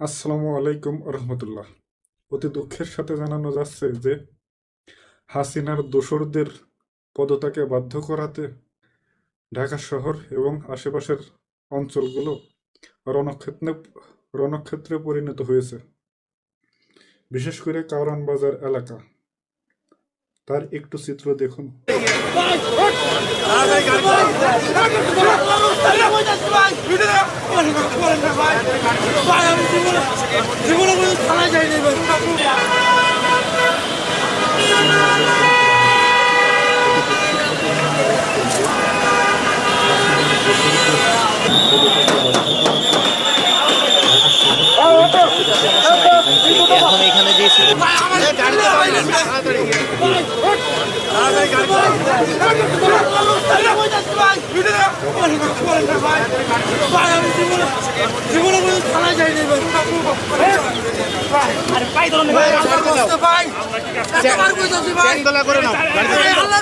আসসালামু আলাইকুম রহমতুল্লাহ অতি দুঃখের সাথে জানানো যাচ্ছে যে হাসিনার দোসরদের পদতাকে বাধ্য করাতে ঢাকা শহর এবং আশেপাশের অঞ্চলগুলো রণক্ষেত্রে রণক্ষেত্রে পরিণত হয়েছে বিশেষ করে কারওয়ান বাজার এলাকা তার একটু চিত্র দেখুন জীবনে কোনো থানায় ভাই এখন এখানে যে কোনো থানায় যায়নি ভাই আল্লাহর রস্তে